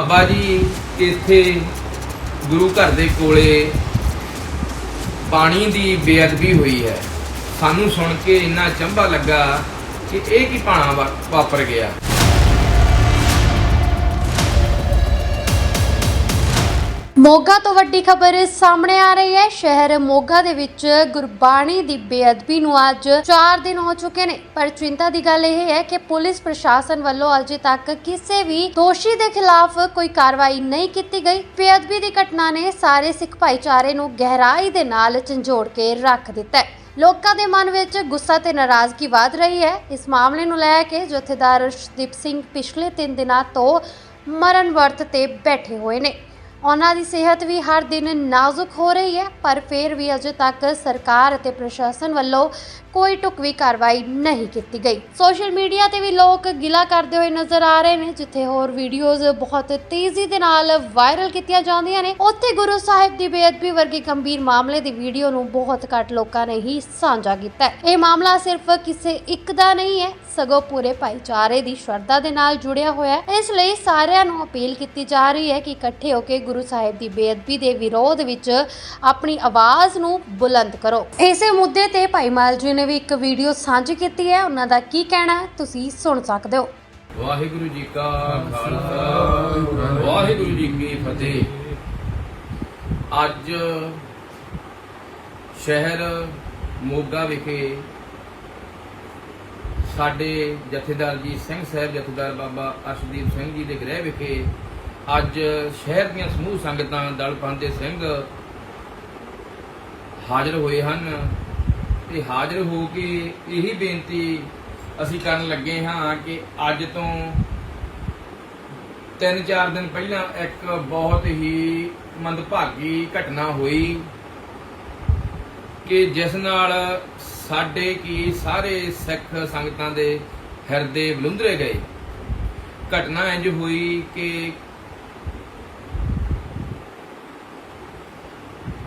ਬਾਬਾ ਜੀ ਇੱਥੇ ਗੁਰੂ ਘਰ ਦੇ ਕੋਲੇ ਪਾਣੀ ਦੀ ਬੇਅਦਬੀ ਹੋਈ ਹੈ। ਸਾਨੂੰ ਸੁਣ ਕੇ ਇੰਨਾ ਚੰਬਾ ਲੱਗਾ ਕਿ ਇਹ ਕੀ ਭਾਣਾ ਵਾ- ਵਾਪਰ ਗਿਆ। ਮੋਗਾ ਤੋਂ ਵੱਡੀ ਖਬਰ ਸਾਹਮਣੇ ਆ ਰਹੀ ਹੈ। ਸ਼ਹਿਰ ਮੋਗਾ ਦੇ ਵਿੱਚ ਗੁਰਬਾਣੀ ਦੀ ਬੇਅਦਬੀ ਨੂੰ ਅੱਜ 4 ਦਿਨ ਹੋ ਚੁੱਕੇ ਨੇ। ਪਰ ਚਿੰਤਾ ਦੀ ਗੱਲ ਇਹ ਹੈ ਕਿ ਪੁਲਿਸ ਪ੍ਰਸ਼ਾਸਨ ਵੱਲੋਂ ਅਜੇ ਤੱਕ ਕਿਸੇ ਵੀ ਦੋਸ਼ੀ ਦੇ ਖਿਲਾਫ ਕੋਈ ਕਾਰਵਾਈ ਨਹੀਂ ਕੀਤੀ ਗਈ। ਬੇਅਦਬੀ ਦੀ ਘਟਨਾ ਨੇ ਸਾਰੇ ਸਿੱਖ ਭਾਈਚਾਰੇ ਨੂੰ ਗਹਿਰਾਈ ਦੇ ਨਾਲ ਝੰਜੋੜ ਕੇ ਰੱਖ ਦਿੱਤਾ ਹੈ। ਲੋਕਾਂ ਦੇ ਮਨ ਵਿੱਚ ਗੁੱਸਾ ਤੇ ਨਾਰਾਜ਼ਗੀ ਵਧ ਰਹੀ ਹੈ। ਇਸ ਮਾਮਲੇ ਨੂੰ ਲੈ ਕੇ ਜਥੇਦਾਰ ਅਰਸ਼ਦੀਪ ਸਿੰਘ ਪਿਛਲੇ 3 ਦਿਨਾਂ ਤੋਂ ਮਰਨ ਵਰਤ ਤੇ ਬੈਠੇ ਹੋਏ ਨੇ। ਉਹਨਾਂ ਦੀ ਸਿਹਤ ਵੀ ਹਰ ਦਿਨ ਨਾਜ਼ੁਕ ਹੋ ਰਹੀ ਹੈ, ਪਰ ਫਿਰ ਵੀ ਅਜੇ ਤੱਕ ਸਰਕਾਰ ਅਤੇ ਪ੍ਰਸ਼ਾਸਨ ਵੱਲੋਂ ਕੋਈ ਢੁਕਵੀਂ ਕਾਰਵਾਈ ਨਹੀਂ ਕੀਤੀ ਗਈ। ਸੋਸ਼ਲ ਮੀਡੀਆ ਤੇ ਵੀ ਲੋਕ ਗਿਲਾ ਕਰਦੇ ਹੋਏ ਨਜ਼ਰ ਆ ਰਹੇ ਨੇ, ਜਿੱਥੇ ਹੋਰ ਵੀਡੀਓਜ਼ ਬਹੁਤ ਤੇਜ਼ੀ ਦੇ ਨਾਲ ਵਾਇਰਲ ਕੀਤੀਆਂ ਜਾਂਦੀਆਂ ਨੇ। ਉੱਥੇ ਗੁਰੂ ਸਾਹਿਬ ਦੀ ਬੇਅਦਬੀ ਵਰਗੇ ਗੰਭੀਰ ਮਾਮਲੇ ਦੀ ਵੀਡੀਓ ਨੂੰ ਬਹੁਤ ਘੱਟ ਲੋਕਾਂ ਨੇ ਹੀ ਸਾਂਝਾ ਕੀਤਾ ਇਹ ਮਾਮਲਾ ਸਿਰਫ ਕਿਸੇ ਇੱਕ ਦਾ ਨਹੀਂ ਹੈ, ਸਗੋਂ ਪੂਰੇ ਭਾਈਚਾਰੇ ਦੀ ਸ਼ਰਧਾ ਦੇ ਨਾਲ ਜੁੜਿਆ ਹੋਇਆ ਹੈ। ਇਸ ਲਈ ਸਾਰਿਆਂ ਨੂੰ ਅਪੀਲ ਕੀਤੀ ਜਾ ਰਹੀ ਹੈ ਕਿ ਇਕੱਠੇ ਹੋ ਕੇ ਗੁਰੂ ਸਾਹਿਬ ਦੀ ਬੇਅਦਬੀ ਦੇ ਵਿਰੋਧ ਵਿੱਚ ਆਪਣੀ ਆਵਾਜ਼ ਨੂੰ ਬੁਲੰਦ ਕਰੋ। ਇਸੇ ਮੁੱਦੇ ਤੇ ਭਾਈ ਮਾਲ ਜੀ ਨੇ ਵੀ ਇੱਕ ਵੀਡੀਓ ਸਾਂਝੀ ਕੀਤੀ ਹੈ। ਉਹਨਾਂ ਦਾ ਕੀ ਕਹਿਣਾ ਹੈ? ਤੁਸੀਂ ਸੁਣ ਸਕਦੇ ਹੋ। ਵਾਹਿਗੁਰੂ ਜੀ ਕਾ ਖਾਲਸਾ, ਵਾਹਿਗੁਰੂ ਜੀ ਕੀ ਫਤਿਹ। ਅੱਜ ਸ਼ਹਿਰ ਮੋਗਾ ਵਿਖੇ ਸਾਡੇ ਜਥੇਦਾਰ ਜੀ ਸਿੰਘ ਸਾਹਿਬ, ਜਥੇਦਾਰ ਬਾਬਾ ਅਰਸ਼ਦੀਪ ਸਿੰਘ ਜੀ ਦੇ ਗ੍ਰਹਿ ਵਿਖੇ ਅੱਜ ਸ਼ਹਿਰ ਦੀਆਂ ਸਮੂਹ ਸੰਗਤਾਂ ਦਲ ਪੰਥ ਸਿੰਘ ਹਾਜ਼ਰ ਹੋਏ ਹਨ ਤੇ ਹਾਜ਼ਰ ਹੋ ਕੇ ਇਹੀ ਬੇਨਤੀ ਅਸੀਂ ਕਰਨ ਲੱਗੇ ਹਾਂ ਕਿ ਅੱਜ ਤੋਂ 3-4 ਦਿਨ ਪਹਿਲਾਂ ਇੱਕ ਬਹੁਤ ਹੀ ਮੰਦਭਾਗੀ ਘਟਨਾ ਹੋਈ ਕਿ ਜਿਸ ਨਾਲ ਸਾਡੇ ਕੀ ਸਾਰੇ ਸਿੱਖ ਸੰਗਤਾਂ ਦੇ ਹਿਰਦੇ ਬਲੁੰਦਰੇ ਗਏ। ਘਟਨਾ ਇੰਜ ਹੋਈ ਕਿ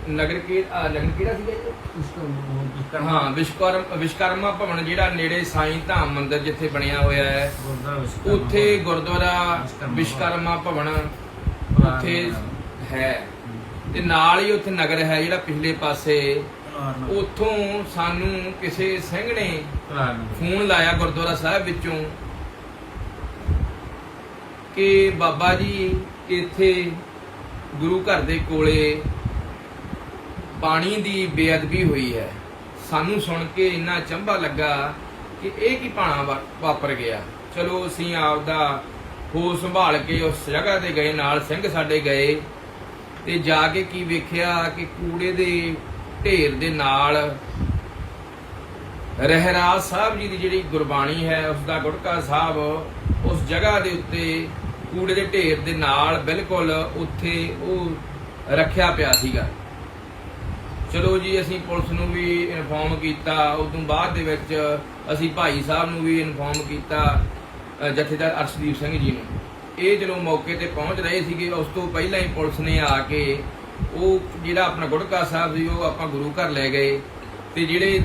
ਨਗਰ ਕੀ ਨਗਰ ਕਿਹੜਾ ਸੀਗਾ ਜੀ? ਹਾਂ ਵਿਸ਼ਕਰਮ ਵਿਸ਼ਕਰਮਾ ਭਵਨ ਜਿਹੜਾ ਨੇੜੇ ਸਾਈਂ ਧਾਮ ਮੰਦਿਰ ਜਿੱਥੇ ਬਣਿਆ ਹੋਇਆ ਹੈ। ਉੱਥੇ ਗੁਰਦੁਆਰਾ ਵਿਸ਼ਕਰਮਾ ਭਵਨ। ਉੱਥੇ ਹੈ। ਤੇ ਨਾਲ ਹੀ ਉੱਥੇ ਨਗਰ ਹੈ ਜਿਹੜਾ ਪਿਛਲੇ ਪਾਸੇ। ਉੱਥੋਂ ਸਾਨੂੰ ਕਿਸੇ ਸਿੰਘ ਨੇ ਫੋਨ ਲਾਇਆ ਗੁਰਦੁਆਰਾ ਸਾਹਿਬ ਵਿੱਚੋਂ ਕਿ ਬਾਬਾ ਜੀ ਇੱਥੇ ਗੁਰੂ ਘਰ ਦੇ ਕੋਲੇ ਪਾਣੀ ਦੀ ਬੇਅਦਬੀ ਹੋਈ ਹੈ। ਸਾਨੂੰ ਸੁਣ ਕੇ ਇੰਨਾ ਚੰਬਾ ਲੱਗਾ ਕਿ ਇਹ ਕੀ ਭਾਣਾ ਵਾ- ਵਾਪਰ ਗਿਆ। ਚਲੋ ਅਸੀਂ ਆਪਦਾ ਹੋ ਸੰਭਾਲ ਕੇ ਉਸ ਜਗ੍ਹਾ ਤੇ ਗਏ, ਨਾਲ ਸਿੰਘ ਸਾਡੇ ਗਏ ਤੇ ਜਾ ਕੇ ਕੀ ਵੇਖਿਆ ਕਿ ਕੂੜੇ ਦੇ ਢੇਰ ਦੇ ਨਾਲ ਰਹਿਰਾਜ ਸਾਹਿਬ ਜੀ ਦੀ ਜਿਹੜੀ ਗੁਰਬਾਣੀ ਹੈ ਉਸ ਦਾ ਗੁਟਕਾ ਸਾਹਿਬ, ਉਸ ਜਗ੍ਹਾ ਦੇ ਉੱਤੇ ਕੂੜੇ ਦੇ ਢੇਰ ਦੇ ਨਾਲ ਬਿਲਕੁਲ ਉੱਥੇ ਉਹ ਰੱਖਿਆ ਪਿਆ ਸੀਗਾ। ਚਲੋ ਜੀ ਅਸੀਂ ਪੁਲਿਸ ਨੂੰ ਵੀ ਇਨਫੋਰਮ ਕੀਤਾ ਉਸ ਤੋਂ ਬਾਅਦ ਦੇ ਵਿੱਚ ਅਸੀਂ ਭਾਈ ਸਾਹਿਬ ਨੂੰ ਵੀ ਇਨਫੋਰਮ ਕੀਤਾ ਜਥੇਦਾਰ ਅਰਸ਼ਦੀਪ ਸਿੰਘ ਜੀ ਨੂੰ। ਇਹ ਜਦੋਂ ਮੌਕੇ ਤੇ ਪਹੁੰਚ ਰਹੇ ਸੀਗੇ, ਉਸ ਤੋਂ ਪਹਿਲਾਂ ਹੀ ਪੁਲਿਸ ਨੇ ਆ ਕੇ ਉਹ ਜਿਹੜਾ ਆਪਣਾ ਗੁੜਕਾ ਸਾਹਿਬ ਸੀ, ਉਹ ਆਪਾਂ ਗੁਰੂ ਘਰ ਲੈ ਗਏ। ਤੇ ਜਿਹੜੇ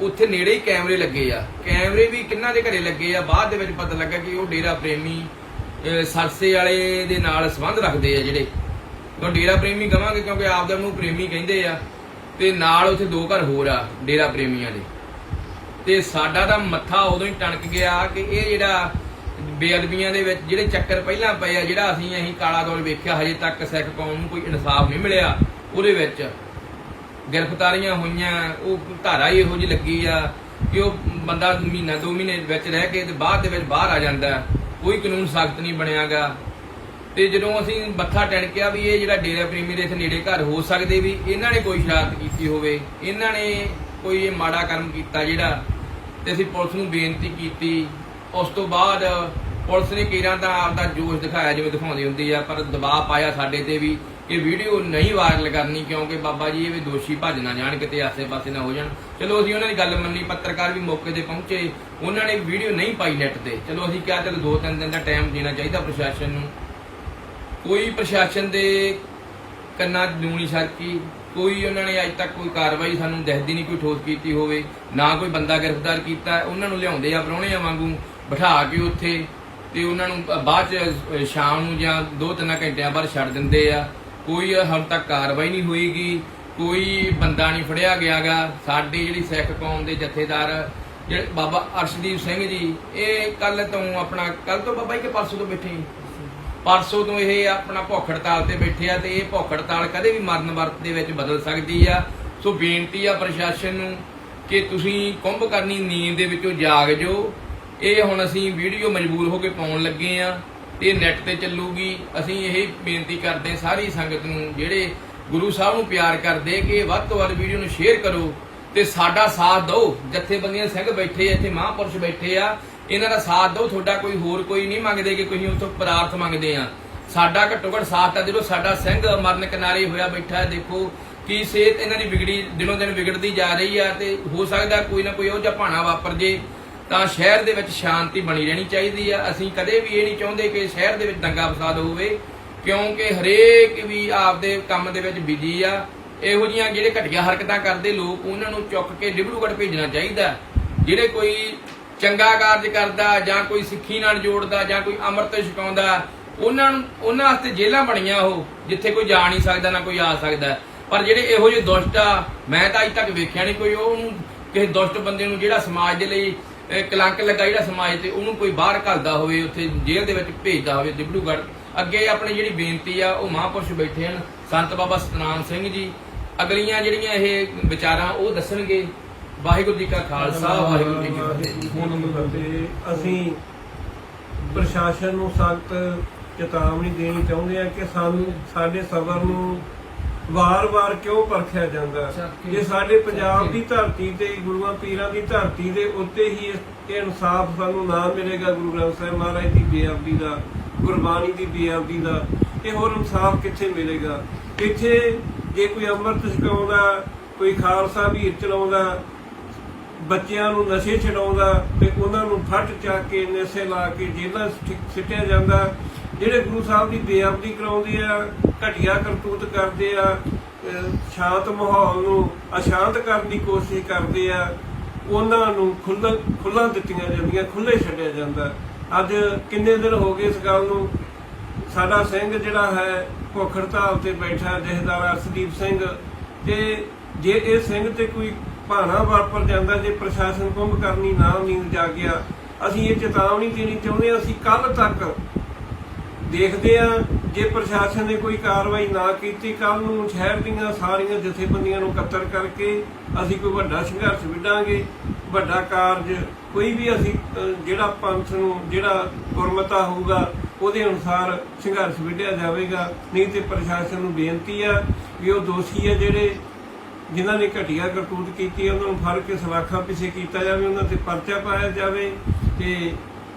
ਉੱਥੇ ਨੇੜੇ ਹੀ ਕੈਮਰੇ ਲੱਗੇ ਆ। ਕੈਮਰੇ ਵੀ ਕਿੰਨਾ ਦੇ ਘਰੇ ਲੱਗੇ ਆ, ਬਾਅਦ ਦੇ ਵਿੱਚ ਪਤਾ ਲੱਗਾ ਕਿ ਉਹ ਡੇਰਾ ਪ੍ਰੇਮੀ ਸਰਸੇ ਵਾਲੇ ਦੇ ਨਾਲ ਸੰਬੰਧ ਰੱਖਦੇ ਆ ਜਿਹੜੇ। ਤਾਂ ਡੇਰਾ ਪ੍ਰੇਮੀ ਕਵਾਂਗੇ ਕਿਉਂਕਿ ਆਪਦਾ ਨੂੰ ਪ੍ਰੇਮੀ ਕਹਿੰਦੇ ਆ। ਤੇ ਨਾਲ ਉੱਥੇ ਦੋ ਘਰ ਹੋਰ ਆ, ਡੇਰਾ ਪ੍ਰੇਮੀਆਂ ਦੇ। ਤੇ ਸਾਡਾ ਤਾਂ ਮੱਥਾ ਉਦੋਂ ਹੀ ਟਣਕ ਗਿਆ ਕਿ ਇਹ ਜਿਹੜਾ ਬੇਅਦਬੀਆਂ ਦੇ ਵਿੱਚ ਜਿਹੜੇ ਚੱਕਰ ਪਹਿਲਾਂ ਪਏ ਆ, ਜਿਹੜਾ ਅਸੀਂ ਅਸੀਂ ਕਾਲਾ ਦੌਲ ਵੇਖਿਆ, ਹਜੇ ਤੱਕ ਸਿੱਖ ਕੌਮ ਨੂੰ ਕੋਈ ਇਨਸਾਫ ਨਹੀਂ ਮਿਲਿਆ, ਉਹਦੇ ਵਿੱਚ ਗ੍ਰਿਫਤਾਰੀਆਂ ਹੋਈਆਂ, ਉਹ ਧਾਰਾ ਹੀ ਇਹੋ ਜਿਹੀ ਲੱਗੀ ਆ ਕਿ ਉਹ ਬੰਦਾ ਮਹੀਨਾ, ਦੋ ਮਹੀਨੇ ਵਿੱਚ ਰਹਿ ਕੇ ਤੇ ਬਾਅਦ ਦੇ ਵਿੱਚ ਬਾਹਰ ਆ ਜਾਂਦਾ। ਕੋਈ ਕਾਨੂੰਨ ਸਖਤ ਨਹੀਂ ਬਣਿਆਗਾ। ਤੇ ਜਦੋਂ ਅਸੀਂ ਮੱਥਾ ਟਣਕਿਆ ਵੀ ਇਹ ਜਿਹੜਾ ਡੇਰਾ ਪ੍ਰੇਮੀ ਦੇ ਇੱਥੇ ਨੇੜੇ ਘਰ ਹੋ ਸਕਦੇ ਵੀ, ਇਹਨਾਂ ਨੇ ਕੋਈ ਸ਼ਰਾਰਤ ਕੀਤੀ ਹੋਵੇ, ਇਹਨਾਂ ਨੇ ਕੋਈ ਇਹ ਮਾੜਾ ਕਰਮ ਕੀਤਾ ਜਿਹੜਾ ਤੇ ਅਸੀਂ ਪੁਲਿਸ ਨੂੰ ਬੇਨਤੀ ਕੀਤੀ। ਉਸ ਤੋਂ ਬਾਅਦ ਪੁਲਿਸ ਨੇ ਕਿਰਾਂ ਦਾ ਆਪਦਾ ਜੋਸ਼ ਦਿਖਾਇਆ ਜਿਵੇਂ ਦਿਖਾਉਂਦੀ ਹੁੰਦੀ ਆ, ਪਰ ਦਬਾਅ ਪਾਇਆ ਸਾਡੇ ਤੇ ਵੀ ਇਹ ਵੀਡੀਓ ਨਹੀਂ ਵਾਇਰਲ ਕਰਨੀ ਕਿਉਂਕਿ ਬਾਬਾ ਜੀ ਇਹ ਵੀ ਦੋਸ਼ੀ ਭੱਜ ਨਾ ਜਾਣ, ਕਿਤੇ ਆਸੇ-ਪਾਸੇ ਨਾ ਹੋ ਜਾਣ। ਚਲੋ ਅਸੀਂ ਉਹਨਾਂ ਦੀ ਗੱਲ ਮੰਨੀ, ਪੱਤਰਕਾਰ ਵੀ ਮੌਕੇ ਤੇ ਪਹੁੰਚੇ, ਉਹਨਾਂ ਨੇ ਵੀਡੀਓ ਨਹੀਂ ਪਾਈ ਨੈਟ ਤੇ। ਚਲੋ ਅਸੀਂ ਕਿਹਾ ਚਲੋ ਦੋ ਤਿੰਨ ਦਿਨ ਦਾ ਟਾਈਮ ਦੇਣਾ ਚਾਹੀਦਾ ਪ੍ਰਸ਼ਾਸਨ ਨੂੰ। ਕੋਈ ਪ੍ਰਸ਼ਾਸਨ ਦੇ ਕੰਨਾਂ 'ਚ ਜੂਣੀ ਸਰਕੀ ਕੋਈ ਉਹਨਾਂ ਨੇ ਅੱਜ ਤੱਕ ਕੋਈ ਕਾਰਵਾਈ ਸਾਨੂੰ ਦਿਖਦੀ ਨਹੀਂ, ਕੋਈ ਠੋਸ ਕੀਤੀ ਹੋਵੇ, ਨਾ ਕੋਈ ਬੰਦਾ ਗ੍ਰਿਫਤਾਰ ਕੀਤਾ, ਉਹਨਾਂ ਨੂੰ ਲਿਆਉਂਦੇ ਆ ਪ੍ਰਾਹੁਣਿਆਂ ਵਾਂਗੂ ਬਿਠਾ ਕੇ ਉੱਥੇ ਤੇ ਉਹਨਾਂ ਨੂੰ ਬਾਅਦ ਚ ਸ਼ਾਮ ਨੂੰ ਜਾਂ 2-3 ਘੰਟਿਆਂ ਬਾਅਦ ਛੱਡ ਦਿੰਦੇ ਆ। ਕੋਈ ਹੁਣ ਤੱਕ ਕਾਰਵਾਈ ਨਹੀਂ ਹੋਈਗੀ ਕੋਈ ਬੰਦਾ ਨਹੀਂ ਫੜਿਆ ਗਿਆਗਾ। ਸਾਡੀ ਜਿਹੜੀ ਸਿੱਖ ਕੌਮ ਦੇ ਜਥੇਦਾਰ, ਜਿਹੜੇ ਬਾਬਾ ਅਰਸ਼ਦੀਪ ਸਿੰਘ ਜੀ, ਇਹ ਕੱਲ ਤੋਂ ਆਪਣਾ ਕੱਲ ਤੋਂ ਬਾਬਾ ਜੀ ਕਿ ਪਰਸੋਂ ਤੋਂ ਬੈਠੇ ਪਰਸੋਂ ਤੋਂ ਇਹ ਆਪਣਾ ਭੁੱਖ ਹੜਤਾਲ ਤੇ ਬੈਠੇ ਆ ਤੇ ਇਹ ਭੁੱਖ ਹੜਤਾਲ ਕਦੇ ਵੀ ਮਰਨ ਵਰਤ ਦੇ ਵਿੱਚ ਬਦਲ ਸਕਦੀ ਆ। ਸੋ ਬੇਨਤੀ ਆ ਪ੍ਰਸ਼ਾਸਨ ਨੂੰ ਕਿ ਤੁਸੀਂ ਕੁੰਭ ਕਰਨੀ ਨੀਂਦ ਦੇ ਵਿੱਚੋਂ ਜਾਗ ਜੋ ਇਹ ਹੁਣ ਅਸੀਂ ਵੀਡੀਓ ਮਜਬੂਰ ਹੋ ਕੇ ਪਾਉਣ ਲੱਗੇ ਆ ਤੇ ਨੈਟ ਤੇ ਚੱਲੂਗੀ। ਅਸੀਂ ਇਹ ਬੇਨਤੀ ਕਰਦੇ ਸਾਰੀ ਸੰਗਤ ਨੂੰ, ਜਿਹੜੇ ਗੁਰੂ ਸਾਹਿਬ ਨੂੰ ਪਿਆਰ ਕਰਦੇ ਕਿ ਵੱਧ ਤੋਂ ਵੱਧ ਵੀਡੀਓ ਨੂੰ ਸ਼ੇਅਰ ਕਰੋ ਤੇ ਸਾਡਾ ਸਾਥ ਦਿਓ। ਜਥੇਬੰਦੀਆਂ ਸਿੰਘ ਬੈਠੇ ਇੱਥੇ ਮਹਾਂਪੁਰਸ਼ ਬੈਠੇ ਆ ਇਹਨਾਂ ਦਾ ਸਾਥ ਦਿਓ, ਤੁਹਾਡਾ ਕੋਈ ਹੋਰ ਕੋਈ ਨਹੀਂ ਮੰਗਦੇ ਕਿ ਕੋਈ ਉਥੋਂ ਪਦਾਰਥ ਮੰਗਦੇ ਆ। ਸਾਡਾ ਘੱਟੋ ਘੱਟ ਸਾਥ ਤਾਂ ਦਿਓ, ਸਾਡਾ ਸਿੰਘ ਮਰਨ ਕਿਨਾਰੇ ਹੋਇਆ ਬੈਠਾ ਦੇਖੋ ਕੀ ਸਿਹਤ ਇਹਨਾਂ ਦੀ ਵਿਗੜੀ, ਦਿਨੋਂ ਦਿਨ ਵਿਗੜਦੀ ਜਾ ਰਹੀ ਆ ਤੇ ਹੋ ਸਕਦਾ ਕੋਈ ਨਾ ਕੋਈ ਉਹ ਜਿਹਾ ਭਾਣਾ ਵਾਪਰ ਜੇ, ਤਾਂ ਸ਼ਹਿਰ ਦੇ ਵਿੱਚ ਸ਼ਾਂਤੀ ਬਣੀ ਰਹਿਣੀ ਚਾਹੀਦੀ ਆ। ਅਸੀਂ ਕਦੇ ਵੀ ਇਹ ਨਹੀਂ ਚਾਹੁੰਦੇ ਕਿ ਸ਼ਹਿਰ ਦੇ ਵਿੱਚ ਦੰਗਾ ਫਸਾਦ ਹੋਵੇ, ਕਿਉਂਕਿ ਹਰੇਕ ਵੀ ਆਪਦੇ ਕੰਮ ਦੇ ਵਿੱਚ ਬਿਜ਼ੀ ਆ। ਇਹੋ ਜੀਆਂ ਜਿਹੜੇ ਘਟੀਆ ਹਰਕਤਾਂ ਕਰਦੇ, ਲੋਕ ਉਹਨਾਂ ਨੂੰ ਚੁੱਕ ਕੇ ਡਿਬਰੂਗੜ੍ਹ ਭੇਜਣਾ ਚਾਹੀਦਾ। ਜਿਹੜੇ ਕੋਈ ਚੰਗਾ ਕਾਰਜ ਕਰਦਾ, ਜਾਂ ਕੋਈ ਸਿੱਖੀ ਨਾਲ ਜੋੜਦਾ, ਜਾਂ ਕੋਈ ਅੰਮ੍ਰਿਤ ਛਕਾਉਂਦਾ, ਉਹਨਾਂ ਨੂੰ ਉਹਨਾਂ ਵਾਸਤੇ ਜੇਲ੍ਹਾਂ ਬਣੀਆਂ ਉਹ, ਜਿੱਥੇ ਕੋਈ ਜਾ ਨਹੀਂ ਸਕਦਾ, ਨਾ ਕੋਈ ਆ ਸਕਦਾ। ਪਰ ਜਿਹੜੇ ਇਹੋ ਜਿਹੇ ਦੁਸ਼ਟ ਆ, ਮੈਂ ਤਾਂ ਅਜੇ ਤੱਕ ਵੇਖਿਆ ਨਹੀਂ ਕੋਈ ਉਹਨੂੰ ਕਿਸੇ ਦੁਸ਼ਟ ਬੰਦੇ ਨੂੰ ਜਿਹੜਾ ਸਮਾਜ ਦੇ ਲਈ ਕਲੰਕ ਲੱਗਾ ਜਿਹੜਾ ਸਮਾਜ ਤੇ ਉਹਨੂੰ ਕੋਈ ਬਾਹਰ ਘੱਲਦਾ ਹੋਵੇ, ਉੱਥੇ ਜੇਲ੍ਹ ਦੇ ਵਿੱਚ ਭੇਜਦਾ ਹੋਵੇ ਡਿਬੜੂਗੜ੍ਹ ਅੱਗੇ ਆਪਣੀ ਜਿਹੜੀ ਬੇਨਤੀ ਆ, ਉਹ ਮਹਾਂਪੁਰਸ਼ ਬੈਠੇ ਹਨ, ਸੰਤ ਬਾਬਾ ਸਤਨਾਮ ਸਿੰਘ ਜੀ। ਅਗਲੀਆਂ ਜਿਹੜੀਆਂ ਇਹ ਵਿਚਾਰਾਂ, ਉਹ ਦੱਸਣਗੇ। ਵਾਹਿਗੁਰੂ ਜੀ ਕਾ ਖਾਲਸਾ ਵਾਹਿਗੁਰੂ ਜੀ ਕੀ ਫਤਿਹ। ਤੇ ਅਸੀਂ ਪ੍ਰਸ਼ਾਸਨ ਨੂੰ ਸਖਤ ਚੇਤਾਵਨੀ ਦੇਣੀ ਚਾਹੁੰਦੇ ਆ ਕਿ ਸਾਨੂੰ ਸਾਡੇ ਸਬਰ ਨੂੰ ਵਾਰ-ਵਾਰ ਕਿਉਂ ਪਰਖਿਆ ਜਾਂਦਾ ਜੇ ਸਾਡੇ ਪੰਜਾਬ ਦੀ ਧਰਤੀ ਤੇ ਗੁਰੂਆਂ ਪੀਰਾਂ ਦੀ ਧਰਤੀ ਦੇ ਉੱਤੇ ਹੀ ਇਹ ਇਨਸਾਫ ਸਾਨੂੰ ਨਾ ਮਿਲੇਗਾ ਗੁਰੂ ਗ੍ਰੰਥ ਸਾਹਿਬ ਮਹਾਰਾਜ ਦੀ ਬੇਅਦਬੀ ਦਾ ਗੁਰਬਾਣੀ ਦੀ ਬੇਅਦਬੀ ਦਾ ਇਹ ਹੋਰ ਇਨਸਾਫ ਕਿੱਥੇ ਮਿਲੇਗਾ? ਇੱਥੇ ਜੇ ਕੋਈ ਅੰਮ੍ਰਿਤ ਛਕਾਉਂਦਾ ਕੋਈ ਖਾਲਸਾ ਵੀਰ ਚਲਾਉਂਦਾ ਬੱਚਿਆਂ ਨੂੰ ਨਸ਼ੇ ਛਡਾਉਂਦਾ ਤੇ ਉਹਨਾਂ ਨੂੰ ਫੱਟ ਚੱਕ ਕੇ ਨਸ਼ੇ ਲਾ ਕੇ ਜੇਲ੍ਹਾਂ ਸਿੱਟਿਆ ਜਾਂਦਾ। ਜਿਹੜੇ ਗੁਰੂ ਸਾਹਿਬ ਦੀ ਬੇਅਦਬੀ ਕਰਾਉਂਦੇ ਆ, ਘਟੀਆ ਕਰਤੂਤ ਕਰਦੇ ਆ ਸ਼ਾਂਤ ਮਾਹੌਲ ਨੂੰ ਅਸ਼ਾਂਤ ਕਰਨ ਦੀ ਕੋਸ਼ਿਸ਼ ਕਰਦੇ ਆ, ਉਹਨਾਂ ਨੂੰ ਖੁੱਲ੍ਹ ਖੁੱਲਾਂ ਦਿੱਤੀਆਂ ਜਾਂਦੀਆਂ ਖੁੱਲੇ ਛੱਡਿਆ ਜਾਂਦਾ। ਅੱਜ ਕਿੰਨੇ ਦਿਨ ਹੋ ਗਏ ਇਸ ਗੱਲ ਨੂੰ? ਸਾਡਾ ਸਿੰਘ ਜਿਹੜਾ ਹੈ, ਭੁੱਖ ਹੜਤਾਲ ਤੇ ਬੈਠਾ, ਜਹਦਾਰ ਅਰਸ਼ਦੀਪ ਸਿੰਘ। ਤੇ ਜੇ ਇਹ ਸਿੰਘ ਤੇ ਕੋਈ ਭਾਣਾ ਵਾਪਰ ਜਾਂਦਾ, ਜੇ ਪ੍ਰਸ਼ਾਸਨ ਕੁੰਭ ਕਰਨੀ ਨਾ ਨੀਂਦ ਜਾਗਿਆ, ਅਸੀਂ ਇਹ ਚੇਤਾਵਨੀ ਦੇਣੀ ਚਾਹੁੰਦੇ ਹਾਂ, ਅਸੀਂ ਕੱਲ ਤੱਕ ਦੇਖਦੇ ਆ ਜੇ ਪ੍ਰਸ਼ਾਸਨ ਨੇ ਕੋਈ ਕਾਰਵਾਈ ਨਾ ਕੀਤੀ ਕੱਲ ਨੂੰ ਸ਼ਹਿਰ ਦੀਆਂ ਸਾਰੀਆਂ ਜਥੇਬੰਦੀਆਂ ਨੂੰ ਇਕੱਤਰ ਕਰਕੇ ਅਸੀਂ ਕੋਈ ਵੱਡਾ ਸੰਘਰਸ਼ ਵਿੱਢਾਂਗੇ, ਵੱਡਾ ਕਾਰਜ, ਕੋਈ ਵੀ ਅਸੀਂ ਜਿਹੜਾ ਪੰਥ ਨੂੰ, ਜਿਹੜਾ ਗੁਰਮਤਾ ਹੋਊਗਾ, ਉਹਦੇ ਅਨੁਸਾਰ ਸੰਘਰਸ਼ ਵਿੱਢਿਆ ਜਾਵੇਗਾ। ਨਹੀਂ ਤੇ ਪ੍ਰਸ਼ਾਸਨ ਨੂੰ ਬੇਨਤੀ ਆ ਵੀ ਉਹ ਦੋਸ਼ੀ ਆ ਜਿਹੜੇ ਜਿਨ੍ਹਾਂ ਨੇ ਘਟੀਆ ਕਰਤੂਤ ਕੀਤੀ ਹੈ ਉਹਨਾਂ ਨੂੰ ਫੜ ਕੇ ਸਲਾਖਾਂ ਪਿੱਛੇ ਕੀਤਾ ਜਾਵੇ ਉਹਨਾਂ ਤੇ ਪਰਚਾ ਪਾਇਆ ਜਾਵੇ ਤੇ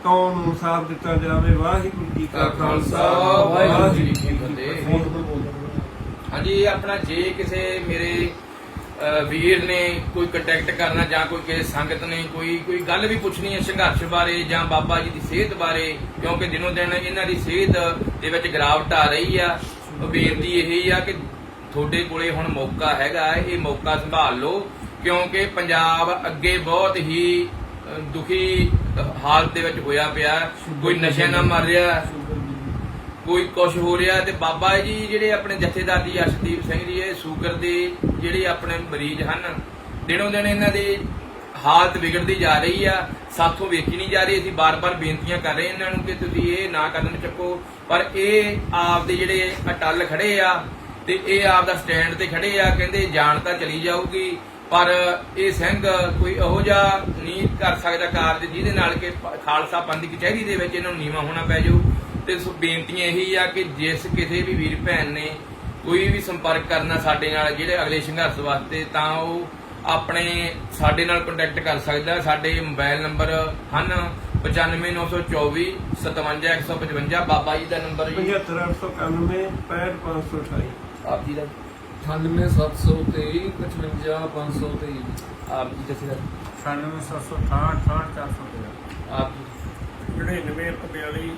ਕੌਮ ਨੂੰ ਇਨਸਾਫ ਦਿੱਤਾ ਜਾਵੇ। ਵਾਹਿਗੁਰੂ ਜੀ ਕਾ ਖਾਲਸਾ। ਵਾਹਿਗੁਰੂ ਜੀ ਕੀ ਫਤਿਹ। ਹਾਂਜੀ ਇਹ ਆਪਣਾ ਜੇ ਕਿਸੇ ਮੇਰੇ ਵੀਰ ਨੇ ਕੋਈ ਕੰਟੈਕਟ ਕਰਨਾ ਜਾਂ ਕੋਈ ਕਿਸੇ ਸੰਗਤ ਨੇ ਕੋਈ ਕੋਈ ਗੱਲ ਵੀ ਪੁੱਛਣੀ ਹੈ ਸੰਘਰਸ਼ ਬਾਰੇ ਜਾਂ ਬਾਬਾ ਜੀ ਦੀ ਸਿਹਤ ਬਾਰੇ ਕਿਉਂਕਿ ਦਿਨੋਂ ਦਿਨ ਇਹਨਾਂ ਦੀ ਸਿਹਤ ਦੇ ਵਿੱਚ ਗਿਰਾਵਟ ਆ ਰਹੀ ਆ। ਬੇਨਤੀ ਇਹ ਆ ਕਿ ਤੁਹਾਡੇ ਕੋਲੇ ਹੁਣ ਮੌਕਾ ਹੈਗਾ, ਇਹ ਮੌਕਾ ਸੰਭਾਲ ਲਓ, ਕਿਉਂਕਿ ਪੰਜਾਬ ਅੱਗੇ ਬਹੁਤ ਹੀ ਦੁਖੀ ਹਾਲਤ ਦੇ ਵਿੱਚ ਹੋਇਆ ਪਿਆ। ਕੋਈ ਨਸ਼ੇ ਨਾਲ ਮਰ ਰਿਹਾ, ਕੋਈ ਕੁਝ ਹੋ ਰਿਹਾ ਤੇ ਬਾਬਾ ਜੀ ਜਿਹੜੇ ਆਪਣੇ ਜਥੇਦਾਰ ਜੀ ਅਰਸ਼ਦੀਪ ਸਿੰਘ ਜੀ, ਇਹ ਸ਼ੂਗਰ ਦੇ ਜਿਹੜੇ ਆਪਣੇ ਮਰੀਜ਼ ਹਨ, ਦਿਨੋਂ ਦਿਨ ਇਹਨਾਂ ਦੀ ਹਾਲਤ ਵਿਗੜਦੀ ਜਾ ਰਹੀ ਆ, ਸਾਥੋਂ ਵੇਖੀ ਨਹੀਂ ਜਾ ਰਹੀ, ਅਸੀਂ ਬਾਰ-ਬਾਰ ਬੇਨਤੀਆਂ ਕਰ ਰਹੇ ਇਹਨਾਂ ਨੂੰ ਕਿ ਤੁਸੀਂ ਇਹ ਨਾ ਕਰਨ ਚੱਕੋ। ਪਰ ਇਹ ਆਪ ਦੇ ਜਿਹੜੇ ਅਟੱਲ ਖੜੇ ਆ ਤੇ ਇਹ ਆਪਦਾ ਸਟੈਂਡ ਤੇ ਖੜੇ ਆ, ਕਹਿੰਦੇ ਜਾਨ ਤਾਂ ਚਲੀ ਜਾਊਗੀ, ਪਰ ਇਹ ਸਿੰਘ ਕੋਈ ਇਹੋ ਜਿਹਾ ਨਹੀਂ ਕਰ ਸਕਦਾ ਕਾਰਜ ਜਿਹਦੇ ਨਾਲ ਕਿ ਪ- ਖਾਲਸਾ ਪੰਥ ਦੀ ਕਚਹਿਰੀ ਦੇ ਵਿੱਚ ਇਹਨਾਂ ਨੂੰ ਨੀਵਾ ਹੋਣਾ ਪੈ ਜਾਊ। ਤੇ ਸੋ, ਬੇਨਤੀਆਂ ਇਹੀ ਆ ਕਿ ਜਿਸ ਕਿਸੇ ਵੀ ਵੀਰ ਭੈਣ ਨੇ ਕੋਈ ਵੀ ਸੰਪਰਕ ਕਰਨਾ ਸਾਡੇ ਨਾਲ, ਜਿਹੜੇ ਅਗਲੇ ਸੰਘਰਸ਼ ਵਾਸਤੇ, ਤਾਂ ਉਹ ਆਪਣੇ ਸਾਡੇ ਨਾਲ ਕੰਟੈਕਟ ਕਰ ਸਕਦਾ। ਸਾਡੇ ਮੋਬਾਈਲ ਨੰਬਰ ਹਨ 95924 57155 ਬਾਬਾ ਜੀ ਦਾ ਨੰਬਰ 75891 65528 ਆਪ ਜੀ ਦਾ? 98723 55523 ਆਪ ਜੀ ਜਥੇਦਾਰ 9768 ਆਪ ਜੀ 9942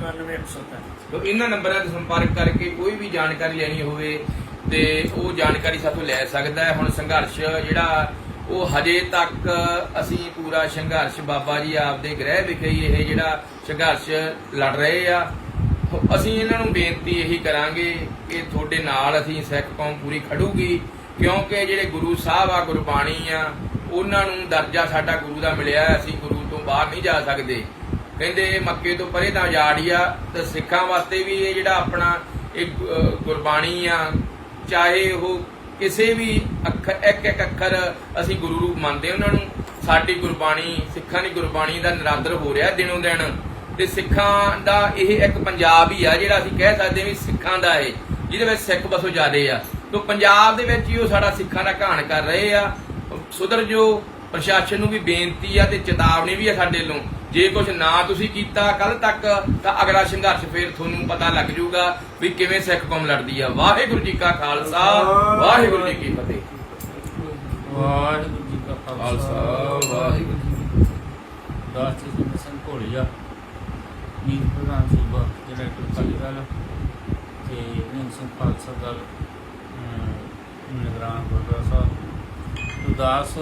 99107 ਤੋ ਇਹਨਾਂ ਨੰਬਰਾਂ ਤੇ ਸੰਪਰਕ ਕਰਕੇ ਕੋਈ ਵੀ ਜਾਣਕਾਰੀ ਲੈਣੀ ਹੋਵੇ ਤੇ ਉਹ ਜਾਣਕਾਰੀ ਸਾਥੋਂ ਲੈ ਸਕਦਾ ਹੈ। ਹੁਣ ਸੰਘਰਸ਼ ਜਿਹੜਾ ਉਹ ਹਜੇ ਤੱਕ ਅਸੀਂ ਪੂਰਾ ਸੰਘਰਸ਼ ਬਾਬਾ ਜੀ ਆਪਦੇ ਗ੍ਰਹਿ ਵਿਖੇ ਹੀ ਇਹ ਜਿਹੜਾ ਸੰਘਰਸ਼ ਲੜ ਰਹੇ ਆ। ਅਸੀਂ ਇਹਨਾਂ ਨੂੰ ਬੇਨਤੀ ਇਹੀ ਕਰਾਂਗੇ ਕਿ ਤੁਹਾਡੇ ਨਾਲ ਅਸੀਂ ਸਿੱਖ ਕੌਮ ਪੂਰੀ ਖੜੂਗੀ, ਕਿਉਂਕਿ ਜਿਹੜੇ ਗੁਰੂ ਸਾਹਿਬ ਆ, ਗੁਰਬਾਣੀ ਆ, ਉਹਨਾਂ ਨੂੰ ਦਰਜਾ ਸਾਡਾ ਗੁਰੂ ਦਾ ਮਿਲਿਆ ਅਸੀਂ ਗੁਰੂ ਤੋਂ ਬਾਹਰ ਨਹੀਂ ਜਾ ਸਕਦੇ। ਕਹਿੰਦੇ ਇਹ ਮੱਕੇ ਤੋਂ ਪਰੇ ਤਾਂ ਆਜ਼ਾਦੀ ਆ, ਤੇ ਸਿੱਖਾਂ ਵਾਸਤੇ ਵੀ ਇਹ ਜਿਹੜਾ ਆਪਣਾ ਇਹ ਗੁਰਬਾਣੀ ਆ, ਚਾਹੇ ਉਹ ਕਿਸੇ ਵੀ ਅੱਖਰ ਇੱਕ ਇੱਕ ਅੱਖਰ ਅਸੀਂ ਗੁਰੂ ਰੂਪ ਮੰਨਦੇ ਉਹਨਾਂ ਨੂੰ, ਸਾਡੀ ਗੁਰਬਾਣੀ, ਸਿੱਖਾਂ ਦੀ ਗੁਰਬਾਣੀ ਦਾ ਨਿਰਾਦਰ ਹੋ ਰਿਹਾ ਦਿਨੋਂ ਦਿਨ। ਤੇ ਸਿੱਖਾਂ ਦਾ ਇਹ ਇੱਕ ਪੰਜਾਬ ਹੀ ਆ ਜਿਹੜਾ ਅਸੀਂ ਕਹਿ ਸਕਦੇ ਵੀ ਸਿੱਖਾਂ ਦਾ ਹੈ ਜਿਹਦੇ ਵਿੱਚ ਸਿੱਖ ਬਸੋ ਜ਼ਿਆਦੇ ਆ। ਤੋਂ ਪੰਜਾਬ ਦੇ ਵਿੱਚ ਹੀ ਉਹ ਸਾਡਾ ਸਿੱਖਾਂ ਦਾ ਘਾਣ ਕਰ ਰਹੇ ਆ। ਸੁਧਰ ਜੋ ਪ੍ਰਸ਼ਾਸਨ ਨੂੰ ਵੀ ਬੇਨਤੀ ਆ ਤੇ ਚੇਤਾਵਨੀ ਵੀ ਆ ਸਾਡੇ ਵੱਲੋਂ। ਜੇ ਕੁਝ ਨਾ ਤੁਸੀਂ ਕੀਤਾ ਕੱਲ ਤੱਕ ਤਾਂ ਅਗਲਾ ਸੰਘਰਸ਼ ਫੇਰ ਤੁਹਾਨੂੰ ਪਤਾ ਲੱਗ ਜਾਊਗਾ ਵੀ ਕਿਵੇਂ ਸਿੱਖ ਕੌਮ ਲੜਦੀ ਆ। ਵਾਹਿਗੁਰੂ ਜੀ ਕਾ ਖਾਲਸਾ ਵਾਹਿਗੁਰੂ ਜੀ ਕੀ ਫਤਿਹ। ਵਾਹਿਗੁਰੂ ਜੀ ਕਾ ਖਾਲਸਾ ਵਾਹਿਗੁਰੂ ਜੀ ਕੀ ਫਤਿਹ। ਦਾਸ ਜੀ ਸਿੰਘ ਭੋਲੀਆ ਮੀਤ ਪ੍ਰਧਾਨ ਸੂਬਾ ਡਾਇਰੈਕਟਰ ਕਾਲੀਵਾਲ ਤੇ ਨਿੰਮ ਸਿੰਘ ਖਾਲਸਾ ਦਲ ਨਿਗਰਾਨ ਗੁਰਦੁਆਰਾ ਸਾਹਿਬ, ਗੁਰਦਾਸ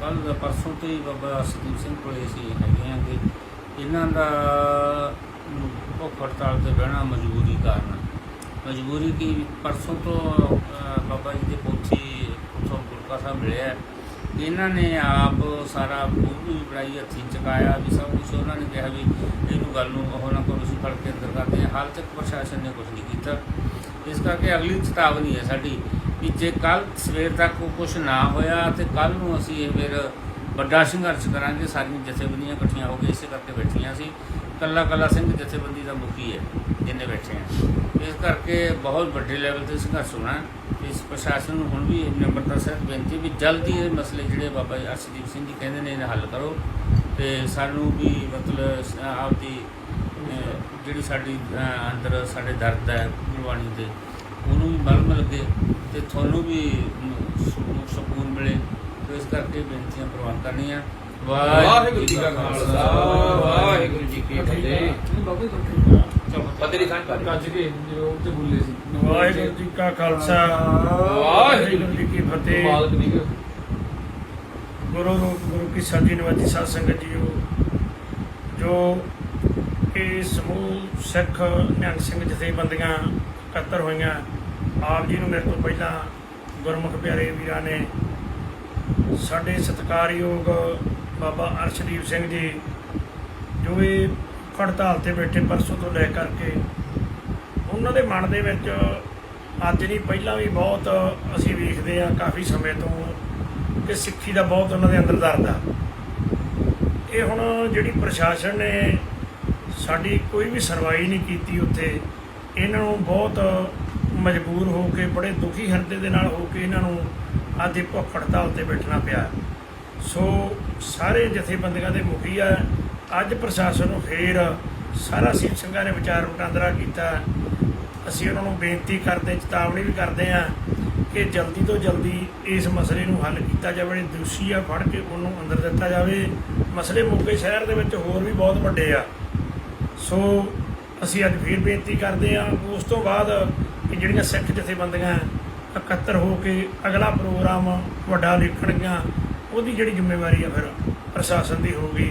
ਕੱਲ ਦਾ ਪਰਸੋਂ ਤੋਂ ਹੀ ਬਾਬਾ ਸਤੀਬ ਸਿੰਘ ਕੋਲੇ ਸੀ ਹੈਗੇ ਆ ਕਿ ਇਹਨਾਂ ਦਾ ਭੁੱਖ ਹੜਤਾਲ ਤੇ ਬਹਿਣਾ ਮਜਬੂਰੀ ਕਾਰਨ ਮਜਬੂਰੀ ਕੀ? ਪਰਸੋਂ ਤੋਂ ਬਾਬਾ ਜੀ ਦੇ ਪੋਥੀ ਉੱਥੋਂ ਗੁਰਕਾ ਸਾਹਿਬ ਮਿਲਿਆ ਇਹਨਾਂ ਨੇ ਆਪ ਸਾਰਾ ਬੂਹ ਵੀ ਬਣਾਈ, ਹੱਥੀਂ ਚਕਾਇਆ ਵੀ ਸਭ ਕੁਝ ਉਹਨਾਂ ਨੇ ਕਿਹਾ ਵੀ ਇਹਨੂੰ ਗੱਲ ਨੂੰ ਉਹ ਨਾ ਕਰੋ, ਅਸੀਂ ਫੜ ਕੇ ਅੰਦਰ ਕਰਦੇ ਹਾਂ। ਹਾਲ ਤੱਕ ਪ੍ਰਸ਼ਾਸਨ ਨੇ ਕੁਝ ਨਹੀਂ ਕੀਤਾ। ਇਸ ਕਰਕੇ ਅਗਲੀ ਚੇਤਾਵਨੀ ਹੈ ਸਾਡੀ ਵੀ ਜੇ ਕੱਲ ਸਵੇਰ ਤੱਕ ਉਹ ਕੁਝ ਨਾ ਹੋਇਆ ਤੇ ਕੱਲ ਨੂੰ ਅਸੀਂ ਇਹ ਫਿਰ ਵੱਡਾ ਸੰਘਰਸ਼ ਕਰਾਂਗੇ। ਸਾਰੀਆਂ ਜਥੇਬੰਦੀਆਂ ਇਕੱਠੀਆਂ ਹੋ ਕੇ ਇਸੇ ਕਰਕੇ ਬੈਠੀਆਂ ਸੀ। ਕੱਲਾ ਕੱਲਾ ਸਿੰਘ ਜਥੇਬੰਦੀ ਦਾ ਮੁਖੀ ਹੈ, ਜਿੰਨੇ ਬੈਠੇ ਆ। ਇਸ ਕਰਕੇ ਬਹੁਤ ਵੱਡੇ ਲੈਵਲ ਤੇ ਸੰਘਰਸ਼ ਹੋਣਾ ਇਸ ਪ੍ਰਸ਼ਾਸਨ ਨੂੰ ਹੁਣ ਵੀ ਨਿਮਰਤਾ ਸਹਿਤ ਬੇਨਤੀ ਵੀ ਜਲਦੀ ਇਹ ਮਸਲੇ ਜਿਹੜੇ ਬਾਬਾ ਅਰਸ਼ਦੀਪ ਸਿੰਘ ਜੀ ਕਹਿੰਦੇ ਨੇ ਇਹਨਾਂ ਹੱਲ ਕਰੋ ਤੇ ਸਾਨੂੰ ਵੀ ਮਤਲਬ ਆਪਦੀ ਜਿਹੜੀ ਸਾਡੀ ਅੰਦਰ ਸਾਡੇ ਦਰਦ ਹੈ ਗੁਰਬਾਣੀ ਦੇ, ਉਹਨੂੰ ਵੀ ਮਲਮ ਲੱਗੇ ਤੇ ਤੁਹਾਨੂੰ ਵੀ ਸਕੂਨ ਮਿਲੇ। ਤੇ ਇਸ ਕਰਕੇ ਬੇਨਤੀਆਂ ਪ੍ਰਵਾਨ ਕਰਨੀਆਂ। ਵਾਹਿਗੁਰੂ ਜੀ ਕਾ ਖਾਲਸਾ ਵਾਹਿਗੁਰੂ ਜੀ ਕੀ ਫਤਿਹ। ਫਤਿਹ ਦੀ ਸਾਂਝ ਪਾਣੀ ਗੱਜ ਕੇ ਜੋ ਉੱਤੇ ਬੁੱਲੇ ਸੀ। ਵਾਹਿਗੁਰੂ ਜੀ ਕਾ ਖਾਲਸਾ। ਵਾਹਿਗੁਰੂ ਜੀ ਕੀ ਫਤਿਹ। ਮਾਲਕ ਦੀ ਗੁਰੂ ਰੂਪ ਗੁਰੂ ਕੀ ਸਾਡੀ ਨਿਵਾਜੀ ਸਾਧ ਸੰਗਤ ਜੀਓ। ਜੋ ਇਹ ਸਮੂਹ ਸਿੱਖ ਨਿਹੰਗ ਸਿੰਘ ਜਥੇਬੰਦੀਆਂ ਇਕੱਤਰ ਹੋਈਆਂ ਆਪ ਜੀ ਨੂੰ ਮੇਰੇ ਤੋਂ ਪਹਿਲਾਂ ਗੁਰਮੁਖ ਪਿਆਰੇ ਵੀਰਾਂ ਨੇ ਸਾਡੇ ਸਤਿਕਾਰਯੋਗ ਬਾਬਾ ਅਰਸ਼ਦੀਪ ਸਿੰਘ ਜੀ ਜੋ ਇਹ ਭੁੱਖ ਹੜਤਾਲ ਤੇ ਬੈਠੇ ਪਰਸੋਂ ਤੋਂ ਲੈ ਕਰਕੇ। ਉਹਨਾਂ ਦੇ ਮਨ ਦੇ ਵਿੱਚ ਅੱਜ ਨਹੀਂ, ਪਹਿਲਾਂ ਵੀ ਬਹੁਤ ਅਸੀਂ ਵੇਖਦੇ ਆ ਕਾਫੀ ਸਮੇਂ ਤੋਂ ਕਿ ਸਿੱਖੀ ਦਾ ਬਹੁਤ ਉਹਨਾਂ ਦੇ ਅੰਦਰ ਦਰਦ ਆ। ਇਹ ਹੁਣ ਜਿਹੜੀ ਪ੍ਰਸ਼ਾਸਨ ਨੇ ਸਾਡੀ ਕੋਈ ਵੀ ਸੁਣਵਾਈ ਨਹੀਂ ਕੀਤੀ ਉੱਥੇ, ਇਹਨਾਂ ਨੂੰ ਬਹੁਤ ਮਜਬੂਰ ਹੋ ਕੇ, ਬੜੇ ਦੁਖੀ ਹਿਰਦੇ ਦੇ ਨਾਲ ਹੋ ਕੇ ਇਹਨਾਂ ਨੂੰ ਅੱਜ ਭੁੱਖ ਹੜਤਾਲ ਤੇ ਬੈਠਣਾ ਪਿਆ। ਸੋ ਸਾਰੇ ਜਥੇਬੰਦੀਆਂ ਦੇ ਮੁਖੀ ਆ ਅੱਜ ਪ੍ਰਸ਼ਾਸਨ ਨੂੰ ਫੇਰ ਸਾਰਾ ਸਿੱਖ ਸੰਘਾਂ ਨੇ ਵਿਚਾਰ ਵਟਾਂਦਰਾ ਕੀਤਾ। ਅਸੀਂ ਉਹਨਾਂ ਨੂੰ ਬੇਨਤੀ ਕਰਦੇ, ਚੇਤਾਵਨੀ ਵੀ ਕਰਦੇ ਆ ਕਿ ਜਲਦੀ ਤੋਂ ਜਲਦੀ ਇਸ ਮਸਲੇ ਨੂੰ ਹੱਲ ਕੀਤਾ ਜਾਵੇ ਜਿਹੜੇ ਦੋਸ਼ੀ ਆ ਫੜ ਕੇ ਉਹਨੂੰ ਅੰਦਰ ਦਿੱਤਾ ਜਾਵੇ। ਮਸਲੇ ਮੋਗੇ ਸ਼ਹਿਰ ਦੇ ਵਿੱਚ ਹੋਰ ਵੀ ਬਹੁਤ ਵੱਡੇ ਆ। ਸੋ ਅਸੀਂ ਅੱਜ ਫੇਰ ਬੇਨਤੀ ਕਰਦੇ ਆ ਉਸ ਤੋਂ ਬਾਅਦ ਕਿ ਜਿਹੜੀਆਂ ਸਿੱਖ ਜਥੇਬੰਦੀਆਂ ਇਕੱਤਰ ਹੋ ਕੇ ਅਗਲਾ ਪ੍ਰੋਗਰਾਮ ਵੱਡਾ ਲਿਖਣਗੀਆਂ, ਉਹਦੀ ਜਿਹੜੀ ਜ਼ਿੰਮੇਵਾਰੀ ਆ ਫਿਰ ਪ੍ਰਸ਼ਾਸਨ ਦੀ ਹੋਊਗੀ।